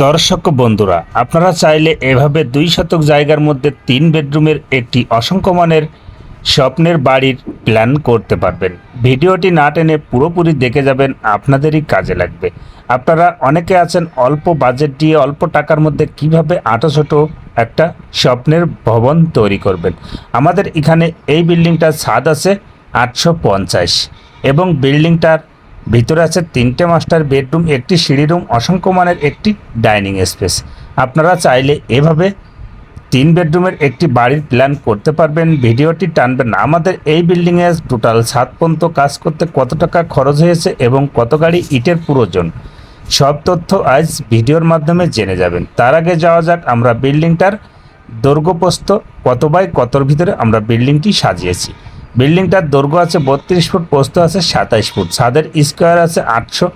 দর্শক বন্ধুরা, আপনারা চাইলে এভাবে দুই শতক জায়গার মধ্যে তিন বেডরুমের একটি অসংখ্য মানের স্বপ্নের বাড়ির প্ল্যান করতে পারবেন। ভিডিওটি না টেনে পুরোপুরি দেখে যাবেন, আপনাদেরই কাজে লাগবে। আপনারা অনেকে আছেন অল্প বাজেট দিয়ে অল্প টাকার মধ্যে কীভাবে আটো ছোটো একটা স্বপ্নের ভবন তৈরি করবেন। আমাদের এখানে এই বিল্ডিংটার ছাদ আছে আটশো পঞ্চাশ এবং বিল্ডিংটার ভিতরে আছে তিনটে মাস্টার বেডরুম একটি সিঁড়ি রুম অসংখ্য মানের একটি ডাইনিং স্পেস আপনারা চাইলে এভাবে তিন বেডরুমের একটি বাড়ির প্ল্যান করতে পারবেন। ভিডিওটি টানবেন আমাদের এই বিল্ডিংয়ে টোটাল সাত পর্যন্ত কাজ করতে কত টাকা খরচ হয়েছে এবং কত গাড়ি ইটের প্রয়োজন, সব তথ্য আজ ভিডিওর মাধ্যমে জেনে যাবেন। তার আগে যাওয়া যাক আমরা বিল্ডিংটার দৈর্ঘ্যপ্রস্থ কত বাই কতর ভিতরে আমরা বিল্ডিংটি সাজিয়েছি। বিল্ডিংটার দৈর্ঘ্য আছে বত্রিশ ফুট, প্রস্থ আছে সাতাইশ ফুট। ছাদের স্কোয়ার আছে আটশো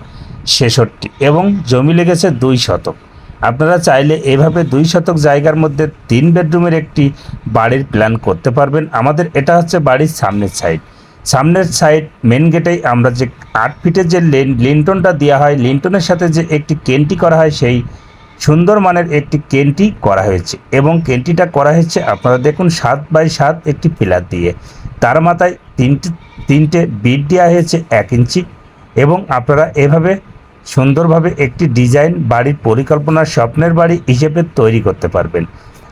ছেষট্টি এবং জমি লেগেছে দুই শতক। আপনারা চাইলে এভাবে দুই শতক জায়গার মধ্যে তিন বেডরুমের একটি বাড়ির প্ল্যান করতে পারবেন। আমাদের এটা হচ্ছে বাড়ির সামনের সাইড। সামনের সাইড মেন গেটেই আমরা যে আট ফিটের যে লেন- লিন্টনটা দেওয়া হয়, লিন্টনের সাথে যে একটি কেন্টি করা হয়, সেই সুন্দর মানের একটি কেন্টি করা হয়েছে এবং কেন্টিটা করা হয়েছে, আপনারা দেখুন, সাত বাই সাত একটি পিলার দিয়ে। তার মাথায় তিনটে তিনটে বিট দেওয়া হয়েছে এক ইঞ্চি এবং আপনারা এভাবে সুন্দরভাবে একটি ডিজাইন বাড়ির পরিকল্পনা স্বপ্নের বাড়ি হিসেবে তৈরি করতে পারবেন।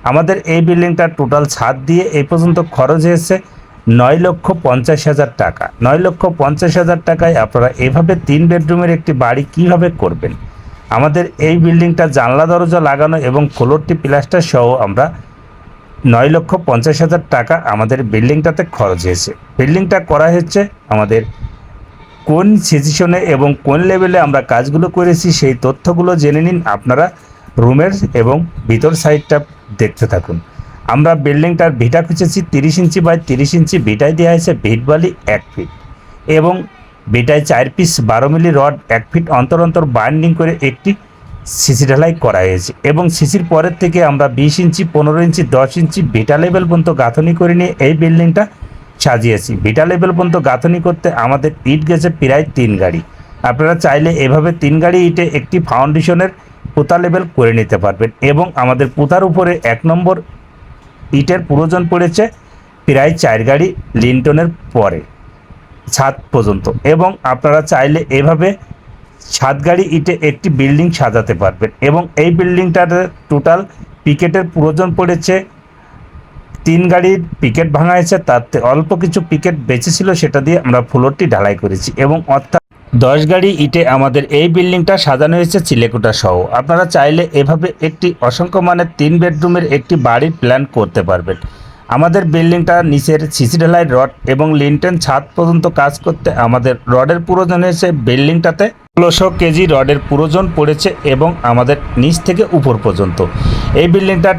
আমাদের এই বিল্ডিংটা টোটাল ছাদ দিয়ে এই পর্যন্ত খরচ হয়েছে নয় লক্ষ পঞ্চাশ হাজার টাকা। নয় লক্ষ পঞ্চাশ হাজার টাকায় আপনারা এভাবে তিন বেডরুমের একটি বাড়ি কীভাবে করবেন? আমাদের এই বিল্ডিংটা জানলা দরজা লাগানো এবং ফ্লোরটি প্লাস্টার সহ আমরা নয় লক্ষ পঞ্চাশ হাজার টাকা আমাদের বিল্ডিংটাতে খরচ হয়েছে। বিল্ডিংটা করা হচ্ছে আমাদের কোন সিচুয়েশনে এবং কোন লেভেলে আমরা কাজগুলো করেছি সেই তথ্যগুলো জেনে নিন আপনারা রুমের এবং ভিতর সাইডটা দেখতে থাকুন। আমরা বিল্ডিংটার ভিটা খুঁজেছি তিরিশ ইঞ্চি বাই তিরিশ ইঞ্চি ভিটায় দেওয়া হয়েছে ভিট বালি এক ফিট এবং ভিটায় চার পিস বারো মিলি রড এক ফিট অন্তর অন্তর বাইন্ডিং করে একটি সিসি ঢালাই করা হয়েছে। এবং সিসির পরের থেকে আমরা বিশ ইঞ্চি, পনেরো ইঞ্চি, দশ ইঞ্চি ভিটা লেভেল পর্যন্ত গাঁথনি করে নিয়ে এই বিল্ডিংটা সাজিয়েছি। ভিটা লেভেল পর্যন্ত গাঁথনি করতে আমাদের ইট গেছে প্রায় তিন গাড়ি। আপনারা চাইলে এভাবে তিন গাড়ি ইটে একটি ফাউন্ডেশনের পোতা লেভেল করে নিতে পারবেন এবং আমাদের পোতার উপরে এক নম্বর ইটের প্রয়োজন পড়েছে প্রায় চার গাড়ি লিন্টনের পরে, ছাদ পর্যন্ত। এবং আপনারা চাইলে এভাবে সাত গাড়ি ইটে একটি বিল্ডিং সাজাতে পারবেন এবং এই বিল্ডিংটার টোটাল পিকেটের প্রয়োজন পড়েছে তিন গাড়ির পিকেট ভাঙা হয়েছে, তাতে অল্প কিছু পিকেট বেঁচে ছিল, সেটা দিয়ে আমরা ফ্লোরটি ঢালাই করেছি এবং অর্থাৎ দশ গাড়ি ইটে আমাদের এই বিল্ডিংটা সাজানো হয়েছে চিলেকোটা সহ। আপনারা চাইলে এভাবে একটি অসংখ্য মানের তিন বেডরুমের একটি বাড়ির প্ল্যান করতে পারবেন। আমাদের বিল্ডিংটা নিচের সিসি ঢালাই রড এবং লিনটেন ছাদ পর্যন্ত কাজ করতে আমাদের রডের প্রয়োজন হয়েছে বিল্ডিংটাতে। ষোলোশো কেজি রডের প্রয়োজন পড়েছে এবং আমাদের নিচ থেকে উপর পর্যন্ত। এই বিল্ডিংটা